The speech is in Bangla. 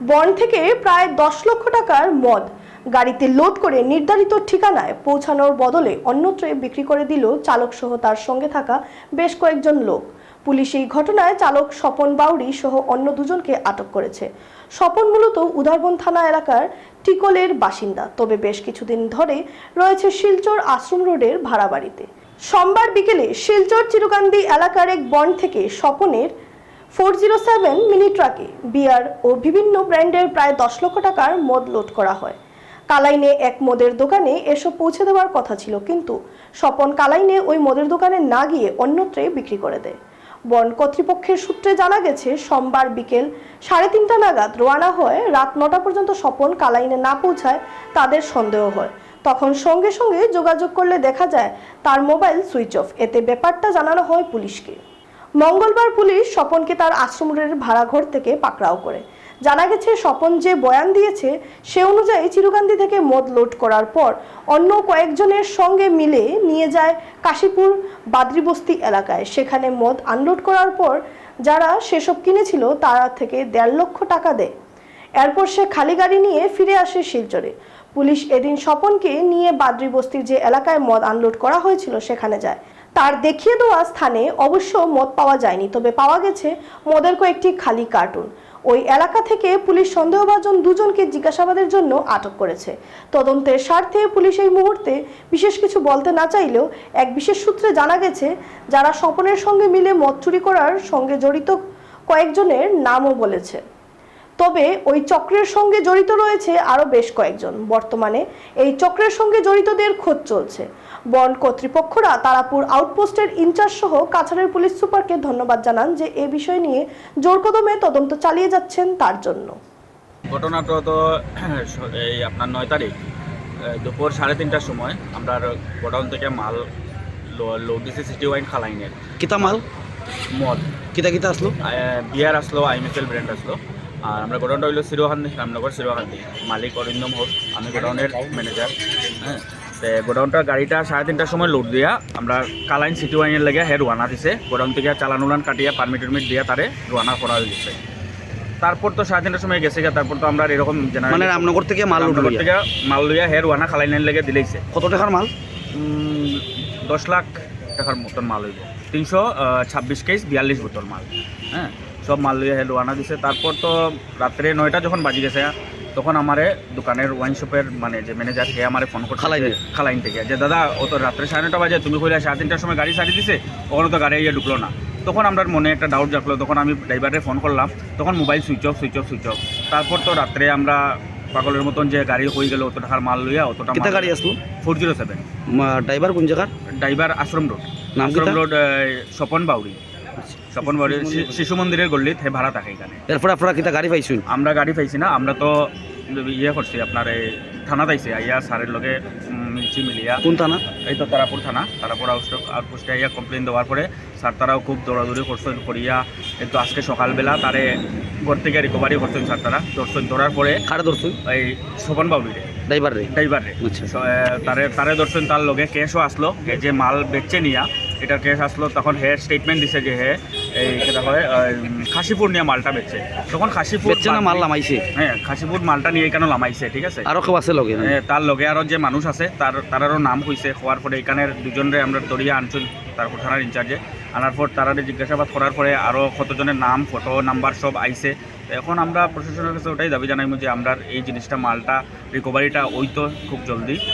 বন থেকে প্রায় দশ লক্ষ টাকার মদ। গাড়িতে লোড করে নির্ধারিত ঠিকানায় পৌঁছানোর বদলে অন্যত্রে বিক্রি করে দিল চালক সহ তার সঙ্গে থাকা বেশ কয়েকজন লোক। পুলিশ এই ঘটনায় চালক স্বপন বাউরি সহ অন্য দুজনকে আটক করেছে। স্বপন মূলত উদারবন থানা এলাকার টিকলের বাসিন্দা। তবে বেশ কিছুদিন ধরে রয়েছে শিলচর আশ্রম রোডের ভাড়া বাড়িতে সোমবার বিকেলে শিলচর চিরকান্দি এলাকার এক বন থেকে স্বপনের ফোর জিরো সেভেন মিনি ট্রাকে বিয়ার ও বিভিন্ন ব্র্যান্ডের প্রায় দশ লক্ষ টাকার মদ লোড করা হয়। কালাইনে এক মদের দোকানে এসব পৌঁছে দেওয়ার কথা ছিল, কিন্তু স্বপন কালাইনে ওই মদের দোকানে না গিয়ে অন্যত্রে বিক্রি করে দেয়। বন কর্তৃপক্ষের সূত্রে জানা গেছে, সোমবার বিকেল সাড়ে তিনটা নাগাদ রোয়ানা হয়ে রাত নটা পর্যন্ত স্বপন কালাইনে না পৌঁছায় তাদের সন্দেহ হয়। তখন সঙ্গে সঙ্গে যোগাযোগ করলে দেখা যায়, তার মোবাইল সুইচ অফ। এতে ব্যাপারটা জানানো হয় পুলিশকে। মঙ্গলবার পুলিশ স্বপনকে তার আশ্রমের ভাড়াঘর থেকে পাকড়াও করে। জানা গেছে, স্বপন যে বয়ান দিয়েছে, সে অনুযায়ী চিরকান্দি থেকে মদ লোড করার পর অন্য কয়েকজনের সঙ্গে মিলে নিয়ে যায় কাশীপুর বাদ্রিবস্তি এলাকায়। সেখানে মদ আনলোড করার পর যারা সেসব কিনেছিল, তারা থেকে দেড় লক্ষ টাকা দেয়। এরপর সে খালি গাড়ি নিয়ে ফিরে আসে শিলচরে। পুলিশ এদিন স্বপনকে নিয়ে বাদ্রি বস্তির যে এলাকায় মদ আনলোড করা হয়েছিল, সেখানে যায়। তার দেখিয়ে দেওয়া স্থানে অবশ্য মদ পাওয়া যায়নি, তবে পাওয়া গেছে মদের কয়েকটি খালি কার্টুন। ওই এলাকা থেকে পুলিশ সন্দেহভাজন দুজনকে জিজ্ঞাসাবাদের জন্য আটক করেছে। তদন্তের স্বার্থে পুলিশ এই মুহূর্তে বিশেষ কিছু বলতে না চাইলেও এক বিশেষ সূত্রে জানা গেছে, যারা স্বপনের সঙ্গে মিলে মদ চুরি করার সঙ্গে জড়িত কয়েকজনের নামও বলেছে। তবে ওই চক্রের সঙ্গে জড়িত রয়েছে আরও বেশ কয়েকজন। বর্তমানে এই চক্রের সঙ্গে জড়িতদের খোঁজ চলছে। বন কর্তৃপক্ষরা তারাপুর আউটপোস্টের ইনচার্জ সহ কাছাড়ের পুলিশ সুপারকে ধন্যবাদ জানান যে এ বিষয় নিয়ে জোরকদমে তদন্ত চালিয়ে যাচ্ছেন তার জন্য। ঘটনাটা তো এই আপনার নয় তারিখ দুপুর সাড়ে তিনটার সময় আমরা গোডাউন থেকে মাল লোড দিছি সিটি ওয়াইন খালাইনের। কিতা মাল? মদ। কিতা কিতা আসলো? বিয়ার আসলো আইমিসেল ব্র্যান্ড আসলো। আর আমরা গোডাউনটা হইল সিরোহান্দি রামনগর সিরোহান্দি মালিক অরিন্দম হোক আমি গোডাউনের ম্যানেজার হ্যাঁ। তে গোডাউনটা গাড়িটা সাড়ে তিনটার সময় লোড দিয়া আমরা কালাইন সিটি ওয়াইনের লেগে হে রোয়ানা দিছে। গোডাউন থেকে চালান উলান কাটিয়া পারমিট টারমিট দিয়া তারে রোয়ানা করা হয়ে গেছে। তারপর তো সাড়ে তিনটার সময় গেছে তারপর তো আমরা এরকম মানে রামনগর থেকে মাল রামনগর থেকে মাল লইয়া হের ওয়ানা খালাইনের লেগে দিলেইছে। কত টাকার মাল? দশ লাখ টাকার মতন মাল হইব। তিনশো ছাব্বিশ কেস বিয়াল্লিশ বোতল মাল। হ্যাঁ সব মাল লইয়া হেল ওয়ানা দিছে। তারপর তো রাত্রে নয়টা যখন বাজি গেছে তখন আমারে দোকানের ওয়াইন শপের মানে যে ম্যানেজার হে আমার ফোন করে খালাই খালাইন থেকে যে দাদা ও তো রাত্রে সাড়ে নটা বাজে তুমি কইলে সাড়ে তিনটার সময় গাড়ি ছাড়ি দিছে ওখানে তো গাড়ি ইয়ে ঢুকলো না। তখন আমার মনে একটা ডাউট জাগলো তখন আমি ড্রাইভারে ফোন করলাম তখন mobile switch off switch off switch off তারপর তো রাত্রে আমরা পাগলের মতন যে গাড়ি হয়ে গেল অত টাকার মাল লইয়া অতটা কিতা গাড়ি আসলো? ফোর জিরো সেভেন ড্রাইভার কোন জায়গার? Driver Ashram road Ashram road Swapan Bauri Swapan she- শিশু মন্দিরের গল্লিত হে ভাড়া থাকে এখানে। এরপরে আপনারা কিতা গাড়ি পাইছুন? আমরা গাড়ি পাইছি না আমরা তো ইয়ে করছি আপনার এই থানা পাইছি আইয়া স্যারের লগে মিলছি মিলিয়া। কোন থানা? এই তো তারাপুর থানা তারাপুর আউটপোস্টে আইয়া কমপ্লেন দেওয়ার পরে স্যার তারাও খুব দৌড়াদৌড়ি করছেন করিয়া কিন্তু আজকে সকালবেলা তারে ঘর থেকে রিকভারি করছেন স্যার তারা ধরছেন ধরার পরে কারে ধরছুন এই স্বপন বাউরিরে ড্রাইভার রে ড্রাইভার রে আচ্ছা। তারে তারে দর্শন তার লগে কেসও আসলো যে মাল বেচছে নিয়া এটার কেস আসলো তখন হে স্টেটমেন্ট দিছে যে হে এই কেটা হয় খাসিপুর নিয়ে মালটা বেচছে। তখন খাসিপুর বেচছে না মাল লামাইছে হ্যাঁ খাসিপুর মালটা নিয়ে কেন লামাইছে ঠিক আছে? আরও কেউ আছে লগে? এ, তার লগে আরও যে মানুষ আছে তার তারারও নাম হয়েছে হওয়ার পরে এখানের দুজনরে আমরা দরিয়া আনছুন তারপর থানার ইনচার্জে। আনার পর তারা জিজ্ঞাসাবাদ করার পরে আরও কতজনের নাম ফটো নাম্বার সব আইছে। এখন আমরা প্রশাসনের কাছে ওটাই দাবি জানাইমু যে আমরা এই জিনিসটা মালটা রিকভারিটা ওই তো খুব জলদি।